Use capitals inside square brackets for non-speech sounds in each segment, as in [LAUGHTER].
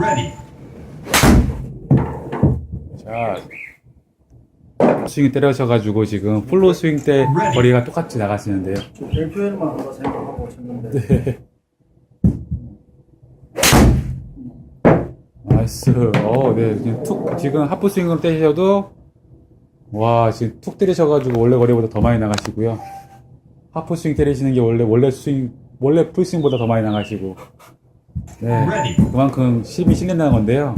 Ready. 자, 스윙 때려셔가지고 지금 풀로 스윙 때 거리가 똑같이 나가시는데요. 저 LPL만 한다 생각하고 쳤는데 나이스. 어, 네. 지금 툭, 지금 하프 스윙으로 때리셔도, 와, 지금 툭 때리셔가지고 원래 거리보다 더 많이 나가시고요. 하프 스윙 때리시는 게 원래, 원래 스윙, 원래 풀 스윙보다 더 많이 나가시고. 네. 그만큼 힘이 실린다는 건데요.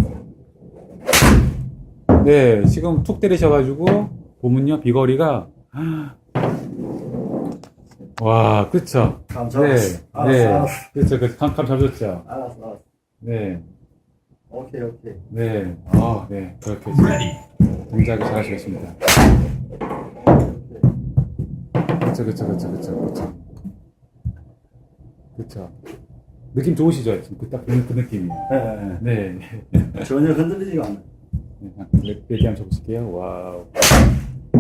네, 지금 툭 때리셔가지고, 보면요, 비거리가, [GASPS] 와, 그쵸. 감 네, 잡았어. 알았어, 네. 알았어. 그쵸, 그, 감, 감 잡으셨죠. 알았어 알았어 네, 오케이 오케이 네, 아, 네, 그렇게 지금. 동작을 잘하시고 있습니다. 그쵸, 그쵸, 그쵸, 그쵸, 그쵸. 그쵸. 느낌 좋으시죠? 지금 그 딱, 그, 그 느낌이. 네, 네. 네. 전혀 흔들리지가 않아요 네, 레- 레디 한번 쳐보실게요. 와우.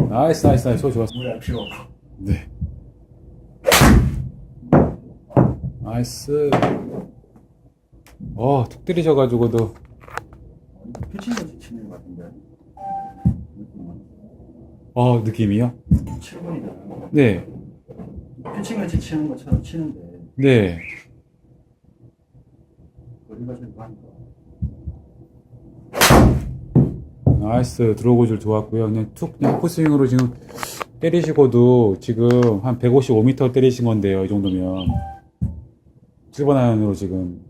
나이스, 나이스, 나이스. 소 좋았어. 무리할 필요 없고 네. 나이스. 어, 툭 때리셔가지고도. 피칭같이 치는 것 같은데 어, 느낌이요? 7분이다 네. 피칭같이 치는 것처럼 치는데 네. 많다 나이스. 들어오고 줄 좋았고요. 그냥 툭, 그냥 하프스윙으로 지금 때리시고도 지금 한 155m 때리신 건데요. 이 정도면. 7번 아이언으로 지금.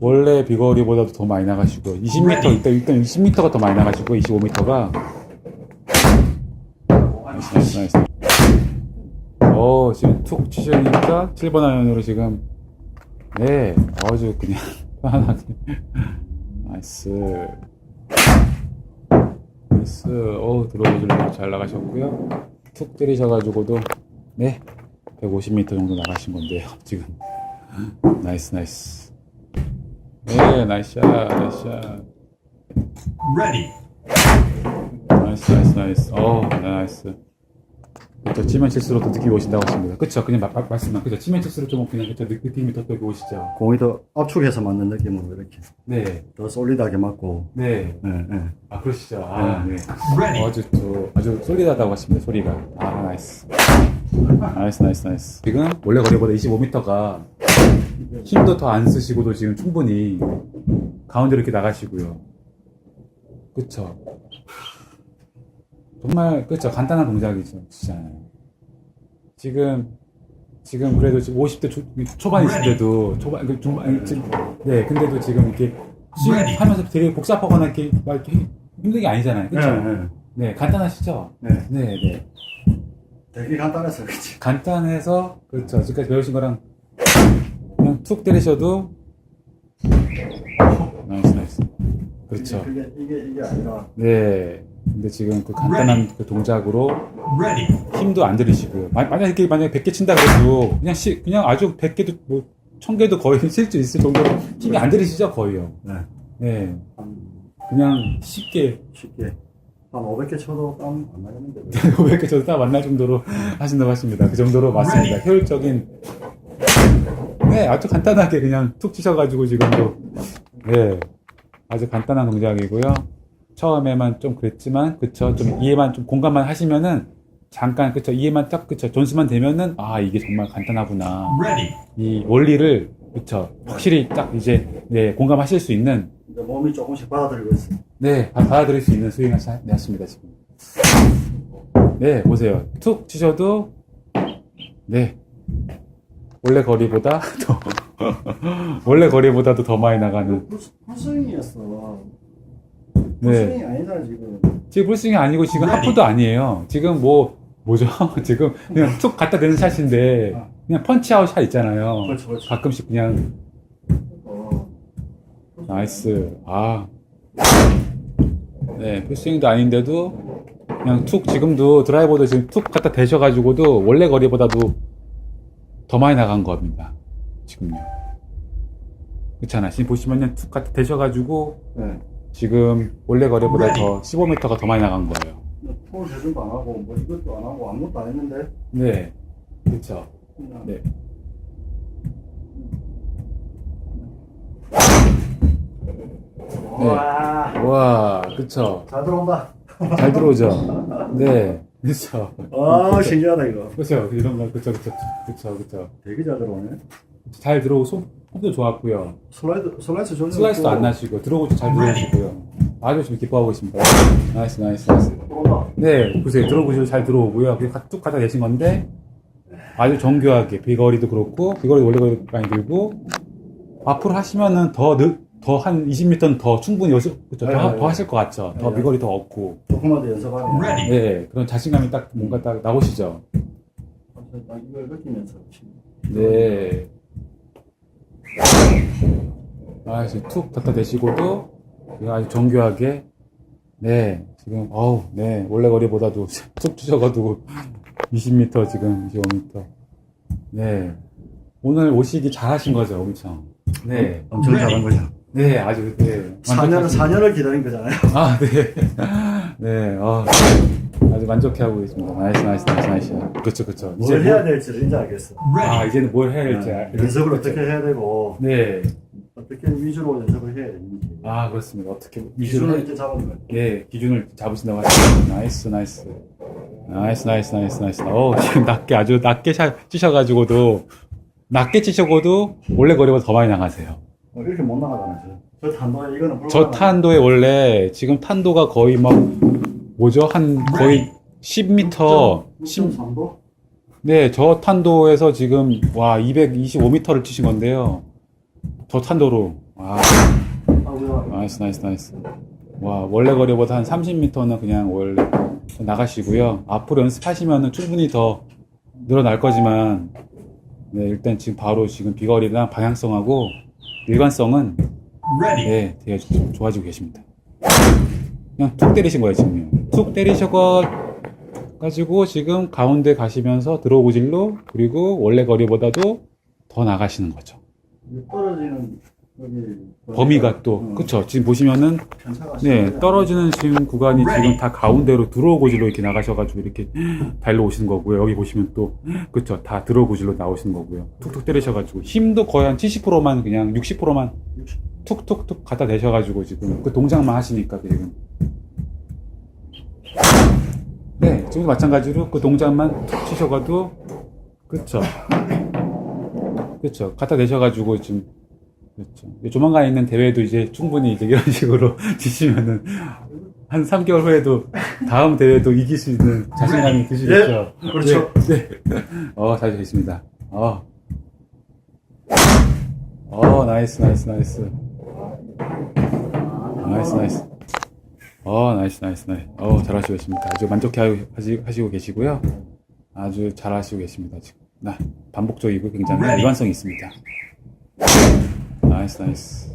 원래 비거리보다도 더 많이 나가시고 20m 일단 일단 20m가 더 많이 나가시고 25m가 나이스 나이스 나이스 어 지금 툭 치시니까 7번 아이언으로 지금 네 아주 그냥 [LAUGHS] 편안하게. 나이스. 나이스. 어 들어오길래 잘 나가셨고요. 툭 때리셔가지고도 네 150m 정도 나가신 건데요 지금. 나이스 나이스. 네 나이스 샷 나이스 샷. Ready. 나이스 나이스 나이스. 어 나이스 그쵸 치면 칠수록 더 느낌이 오신다고 하십니다. 그쵸? 그냥 마, 마, 말씀만. 그쵸? 치면 칠수록 좀 그냥 그쵸? 느- 느낌이 더더 오시죠? 공이 더 압축해서 맞는 느낌으로 이렇게. 네네 더 솔리드하게 맞고. 네. 네, 네. 아 그러시죠? 아 네. Ready. 아주 또 아주 솔리드하다고 하십니다 소리가. 아 나이스. 나이스 나이스 나이스. 지금 원래 거리보다 25m가 힘도 더 안 쓰시고도 지금 충분히 가운데로 이렇게 나가시고요. 그쵸 정말 그쵸 간단한 동작이죠 진짜요 지금 지금 그래도 지금 50대 초, 초반이신데도 초반 그 중반 지금 네 근데도 지금 이렇게 Ready. 하면서 되게 복잡하거나 이렇게 막 이렇게 힘- 힘든 게 아니잖아요 그쵸 네, 네. 네, 간단하시죠? 네. 네, 네. 되게 간단해서 그렇지 간단해서, 그렇죠. 지금까지 배우신 거랑 그냥 툭 때리셔도, 나이스, 나이스. 그렇죠. 이게, 이게, 이게 아니라 네. 근데 지금 그 간단한 그 동작으로 Ready. 힘도 안 들이시고요. 마- 만약에 이렇게 만약에 100개 친다 그래도 그냥 시, 그냥 아주 100개도 뭐, 1000개도 거의 [LAUGHS] 칠수 있을 정도로 힘이 안 들이시죠? 거의요. 네. 네. 한 그냥 쉽게 쉽게 한 500개 쳐도 땀 안 나겠는데 500개 저도 딱 만날 정도로 하신다고 하십니다. 그 정도로 맞습니다. 효율적인. 네, 아주 간단하게 그냥 툭 치셔가지고 지금도. 네. 아주 간단한 동작이고요. 처음에만 좀 그랬지만, 그쵸. 좀 이해만, 좀 공감만 하시면은, 잠깐, 그쵸. 이해만 딱, 그쵸. 전수만 되면은, 아, 이게 정말 간단하구나. Ready. 이 원리를, 그쵸. 확실히 딱 이제, 네, 공감하실 수 있는, 이제 몸이 조금씩 받아들이고 있어 네, 바- 받아들일 수 있는 스윙을 사- 네, 했습니다, 지금. 네, 보세요. 툭 치셔도, 네. 원래 거리보다 [LAUGHS] 더, [LAUGHS] 원래 거리보다도 더 많이 나가는. 풀- 풀스윙이었어 네. 풀스윙이 아니잖아 지금 지금 풀스윙이 아니고 지금. 하프도 아니에요. 지금 뭐, 뭐죠? [LAUGHS] 지금 그냥 툭 갖다 대는 샷인데, 그냥 펀치아웃 샷 있잖아요. 그렇죠 그렇죠 가끔씩 그냥, 어. 나이스. 아. 네, 풀스윙도 아닌데도 그냥 툭 지금도 드라이버도 지금 툭 갖다 대셔가지고도 원래 거리보다도 더 많이 나간 겁니다. 지금요. 그렇잖아. 지금 보시면은 툭 갖다 대셔가지고 네. 지금 원래 거리보다 더 15m가 더 많이 나간 거예요. 폴 재준도 안 하고 뭐 이것도 안 하고 아무것도 안 했는데 네. 그렇죠. 그냥 네. 네. 와, 와, 그쵸. 잘 들어온다. 잘 들어오죠. 네, 그쵸. 아, 신기하다, 이거. 그쵸. 이런 거, 그쵸, 그쵸, 그쵸, 그쵸. 되게 잘 들어오네. 잘 들어오고 솜, 솜도 좋았고요. 슬라이드, 슬라이스 좋네. 슬라이스도 안 나시고 들어오고 잘 들어오시고요. 아주 지금 기뻐하고 있습니다. 나이스, 나이스, 나이스. 네, 보세요. 들어보시고 잘 들어오고요. 그냥 쭉 가다 계신 건데, 아주 정교하게, 비거리도 그렇고, 비거리도 원래 거리 많이 들고, 앞으로 하시면은 더 늦, 더한 20m는 더 충분히 여수, 그쵸? 네, 더, 네, 더 하실 것 같죠? 더 네. 비거리 더 얻고, 조금만 더 연습하면. Ready. 네, 그런 자신감이 딱 뭔가 딱 나오시죠? 딱 이걸 느끼면서. 네. 아, 지금 툭 갖다 대시고도 아주 정교하게, 네, 지금, 어우, 네, 원래 거리보다도 [LAUGHS] 툭 주셔가지고 20m 지금 25m. 네. 오늘 오시기 잘하신 거죠, 엄청. 네. 엄청 잘한 거죠. 네, 아주, 네. 4년, 만족하시- 4년을 기다린 거잖아요. 아, 네. [LAUGHS] 네, 아, 아주 만족해하고 있습니다. 나이스, 나이스, 나이스, 나이스. 그쵸, 그쵸. 뭘 해야 뭘- 될지를 이제 알겠어. 아. 이제는 뭘 해야 될지. 알- 연습을. 어떻게 해야 되고, 네. 어떻게 위주로 연습을 해야 되는지. 아, 그렇습니다. 어떻게 기준을 기준을 이렇게 거예요. 네, 기준을 잡으신다고 하시죠. 나이스, 나이스. 나이스, 나이스, 나이스, 나이스. 어, 지금 낮게, 아주 낮게 샷 치셔가지고도, 낮게 치셔고도, 원래 거리보다 더 많이 나가세요. 어, 이렇게 못 나가잖아요. 저 탄도에 이거는 불가능하네. 저 탄도에 원래, 지금 탄도가 거의 막, 뭐죠? 한, 거의 10m, 10, 6.3도? 네, 저 탄도에서 지금, 와, 225m를 치신 건데요. 저 탄도로. 아, 아, 나이스, 나이스, 나이스. 와, 원래 거리보다 한 30m는 그냥 원래 나가시고요. 앞으로 연습하시면은 충분히 더 늘어날 거지만, 네, 일단 지금 바로 지금 비거리랑 방향성하고 일관성은. 네, 되게 좀 좋아지고 계십니다. 그냥 툭 때리신 거예요, 지금요. 툭 때리셔가지고 지금 가운데 가시면서 드로우질로, 그리고 원래 거리보다도 더 나가시는 거죠. 떨어지는 범위가 또, 음, 그쵸. 지금 보시면은, 네, 떨어지는 지금 구간이 지금 다 가운데로 드로우 고질로 이렇게 나가셔가지고 이렇게 달려 오시는 거고요. 여기 보시면 또, 그쵸. 다 드로우 고질로 나오시는 거고요. 툭툭 때리셔가지고 힘도 거의 한 70%만 그냥 60%만 툭툭툭 갖다 대셔가지고 지금 그 동작만 하시니까 지금. 네, 지금도 마찬가지로 그 동작만 툭 치셔가도, 그쵸. 그쵸. 갖다 대셔가지고 지금 그렇죠. 조만간 있는 대회도 이제 충분히 이제 이런 [LAUGHS] 식으로 [LAUGHS] 지시면은 한 3개월 후에도 다음 대회도 이길 수 있는 자신감이 드시겠죠. 그렇죠. 네. 네. [LAUGHS] 어, 잘 되겠습니다. 어. 어, 나이스, 나이스, 나이스. 나이스, 나이스. 어, 나이스, 나이스, 나이스. 어, 잘하시고 계십니다. 아주 만족해 하시- 하시고 계시고요. 아주 잘하시고 계십니다, 지금. 나, 반복적이고 굉장히 일관성이 있습니다. 나이스, 나이스.